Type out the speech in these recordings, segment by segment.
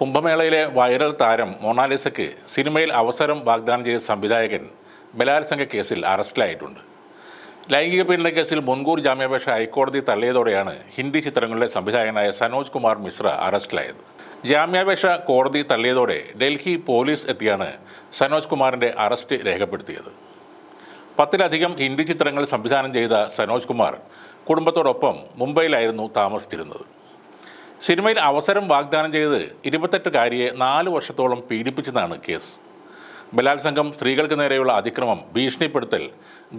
കുംഭമേളയിലെ viral താരം മൊണാലിസയ്ക്ക് സിനിമയിൽ അവസരം വാഗ്ദാനം ചെയ്ത സംവിധായകൻ ബലാത്സംഗ കേസിൽ അറസ്റ്റിലായിട്ടുണ്ട്. ലൈംഗിക പീഡന കേസിൽ മുൻകൂർ ജാമ്യാപേക്ഷ ഹൈക്കോടതി തള്ളിയതോടെയാണ് ഹിന്ദി ചിത്രങ്ങളിലെ സംവിധായകനായ സനോജ് കുമാർ മിശ്ര അറസ്റ്റിലായത്. ജാമ്യാപേക്ഷ കോടതി തള്ളിയതോടെ ഡൽഹി പോലീസ് എത്തിയാണ് സനോജ് കുമാറിന്റെ അറസ്റ്റ് രേഖപ്പെടുത്തിയത്. പത്തിലധികം ഹിന്ദി ചിത്രങ്ങൾ സംവിധാനം ചെയ്ത സനോജ് കുമാർ കുടുംബത്തോടൊപ്പം മുംബൈയിലായിരുന്നു താമസിച്ചിരുന്നത്. സിനിമയിൽ അവസരം വാഗ്ദാനം ചെയ്ത് ഇരുപത്തെട്ടുകാരിയെ നാല് വർഷത്തോളം പീഡിപ്പിച്ചതാണ് കേസ്. ബലാത്സംഗം സ്ത്രീകൾക്ക് നേരെയുള്ള അതിക്രമം ഭീഷണിപ്പെടുത്തൽ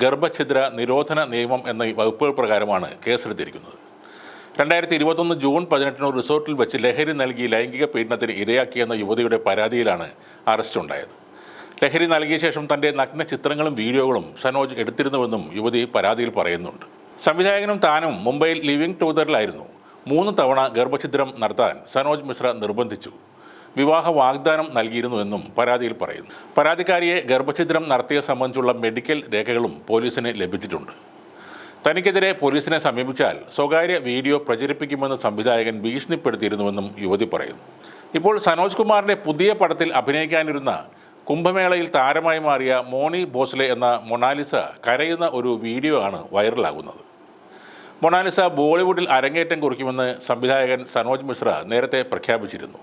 ഗർഭഛിദ്ര നിരോധന നിയമം എന്ന വകുപ്പുകൾ പ്രകാരമാണ് കേസെടുത്തിരിക്കുന്നത്. രണ്ടായിരത്തി ഇരുപത്തൊന്ന് ജൂൺ പതിനെട്ടിന് റിസോർട്ടിൽ വെച്ച് ലഹരി നൽകി ലൈംഗിക പീഡനത്തിന് ഇരയാക്കിയെന്ന യുവതിയുടെ പരാതിയിലാണ് അറസ്റ്റ് ഉണ്ടായത് ലഹരി നൽകിയ ശേഷം തന്റെ നഗ്ന ചിത്രങ്ങളും വീഡിയോകളും സനോജ് എടുത്തിരുന്നുവെന്നും യുവതി പരാതിയിൽ പറയുന്നുണ്ട്. സംവിധായകനും താനും മുംബൈയിൽ ലിവിംഗ് ടൂതറിലായിരുന്നു. മൂന്ന് തവണ ഗർഭഛിദ്രം നടത്താൻ സനോജ് മിശ്ര നിർബന്ധിച്ചു. വിവാഹ വാഗ്ദാനം നൽകിയിരുന്നുവെന്നും പരാതിയിൽ പറയുന്നു. പരാതിക്കാരിയെ ഗർഭഛിദ്രം നടത്തിയ സംബന്ധിച്ചുള്ള മെഡിക്കൽ രേഖകളും പോലീസിന് ലഭിച്ചിട്ടുണ്ട്. തനിക്കെതിരെ പോലീസിനെ സമീപിച്ചാൽ സ്വകാര്യ വീഡിയോ പ്രചരിപ്പിക്കുമെന്ന് സംവിധായകൻ ഭീഷണിപ്പെടുത്തിയിരുന്നുവെന്നും യുവതി പറയുന്നു. ഇപ്പോൾ സനോജ് കുമാറിന്റെ പുതിയ പടത്തിൽ അഭിനയിക്കാനിരുന്ന കുംഭമേളയിൽ താരമായി മാറിയ മോണി ബോസ്ലെ എന്ന മൊണാലിസ കരയുന്ന ഒരു വീഡിയോ ആണ് വൈറലാകുന്നത്. മൊണാലിസ ബോളിവുഡിൽ അരങ്ങേറ്റം കുറിക്കുമെന്ന് സംവിധായകൻ സനോജ് മിശ്ര നേരത്തെ പ്രഖ്യാപിച്ചിരുന്നു.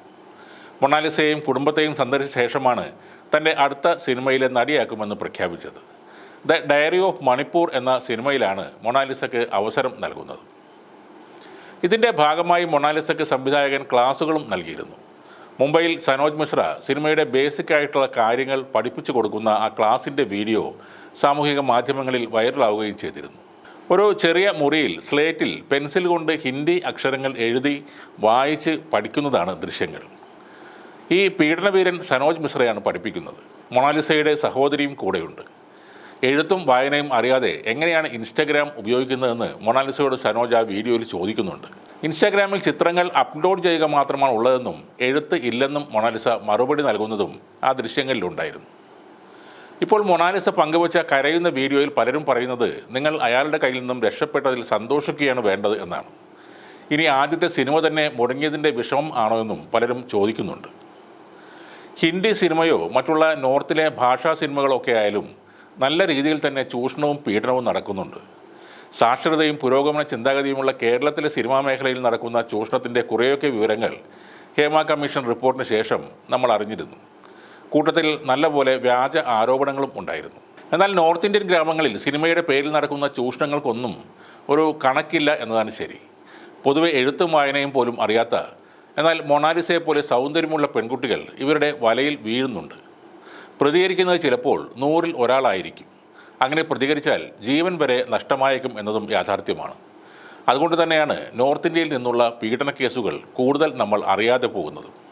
മൊണാലിസയെയും കുടുംബത്തെയും സന്ദർശിച്ച ശേഷമാണ് തന്റെ അടുത്ത സിനിമയിലെ നടിയാക്കുമെന്ന് പ്രഖ്യാപിച്ചത്. ദ ഡയറി ഓഫ് മണിപ്പൂർ എന്ന സിനിമയിലാണ് മൊണാലിസയ്ക്ക് അവസരം നൽകുന്നത്. ഇതിന്റെ ഭാഗമായി മൊണാലിസയ്ക്ക് സംവിധായകൻ ക്ലാസുകളും നൽകിയിരുന്നു. മുംബൈയിൽ സനോജ് മിശ്ര സിനിമയുടെ ബേസിക് ആയിട്ടുള്ള കാര്യങ്ങൾ പഠിപ്പിച്ചു കൊടുക്കുന്ന ആ ക്ലാസിന്റെ വീഡിയോ സാമൂഹിക മാധ്യമങ്ങളിൽ വൈറലാവുകയും ചെയ്തിരുന്നു. ഒരു ചെറിയ മുറിയിൽ സ്ലേറ്റിൽ പെൻസിൽ കൊണ്ട് ഹിന്ദി അക്ഷരങ്ങൾ എഴുതി വായിച്ച് പഠിക്കുന്നതാണ് ദൃശ്യങ്ങൾ. ഈ പീഡനവീരൻ സനോജ് മിശ്രയാണ് പഠിപ്പിക്കുന്നത്. മൊണാലിസയുടെ സഹോദരിയും കൂടെയുണ്ട്. എഴുത്തും വായനയും അറിയാതെ എങ്ങനെയാണ് ഇൻസ്റ്റാഗ്രാം ഉപയോഗിക്കുന്നതെന്ന് മൊണാലിസയോട് സനോജ് ആ വീഡിയോയിൽ ചോദിക്കുന്നുണ്ട്. ഇൻസ്റ്റാഗ്രാമിൽ ചിത്രങ്ങൾ അപ്ലോഡ് ചെയ്യുക മാത്രമാണ് ഉള്ളതെന്നും എഴുത്ത് ഇല്ലെന്നും മൊണാലിസ മറുപടി നൽകുന്നതും ആ ദൃശ്യങ്ങളിലുണ്ടായിരുന്നു. ഇപ്പോൾ മൊണാലിസ പങ്കുവച്ച കരയുന്ന വീഡിയോയിൽ പലരും പറയുന്നത് നിങ്ങൾ അയാളുടെ കയ്യിൽ നിന്നും രക്ഷപ്പെട്ടതിൽ സന്തോഷിക്കുകയാണ് വേണ്ടത് എന്നാണ്. ഇനി ആദ്യത്തെ സിനിമ തന്നെ മുടങ്ങിയതിന്റെ വിഷമം ആണോ എന്നും പലരും ചോദിക്കുന്നുണ്ട്. ഹിന്ദി സിനിമയോ മറ്റുള്ള നോർത്തിലെ ഭാഷാ സിനിമകളൊക്കെ ആയാലും നല്ല രീതിയിൽ തന്നെ ചൂഷണവും പീഡനവും നടക്കുന്നുണ്ട്. സാക്ഷരതയും പുരോഗമന ചിന്താഗതിയുമുള്ള കേരളത്തിലെ സിനിമാ മേഖലയിൽ നടക്കുന്ന ചൂഷണത്തിന്റെ കുറേയൊക്കെ വിവരങ്ങൾ ഹേമ കമ്മീഷൻ റിപ്പോർട്ടിന് ശേഷം നമ്മൾ അറിഞ്ഞിരുന്നു. കൂട്ടത്തിൽ നല്ലപോലെ വ്യാജ ആരോപണങ്ങളും ഉണ്ടായിരുന്നു. എന്നാൽ നോർത്ത് ഇന്ത്യൻ ഗ്രാമങ്ങളിൽ സിനിമയുടെ പേരിൽ നടക്കുന്ന ചൂഷണങ്ങൾക്കൊന്നും ഒരു കണക്കില്ല എന്നതാണ് ശരി. പൊതുവെ എഴുത്തും വായനയും പോലും അറിയാത്ത എന്നാൽ മൊണാലിസയെ പോലെ സൗന്ദര്യമുള്ള പെൺകുട്ടികൾ ഇവരുടെ വലയിൽ വീഴുന്നുണ്ട്. പ്രതികരിക്കുന്നത് ചിലപ്പോൾ നൂറിൽ ഒരാളായിരിക്കും. അങ്ങനെ പ്രതികരിച്ചാൽ ജീവൻ വരെ നഷ്ടമായേക്കും എന്നതും യാഥാർത്ഥ്യമാണ്. അതുകൊണ്ട് തന്നെയാണ് നോർത്ത് ഇന്ത്യയിൽ നിന്നുള്ള പീഡന കേസുകൾ കൂടുതൽ നമ്മൾ അറിയാതെ പോകുന്നത്.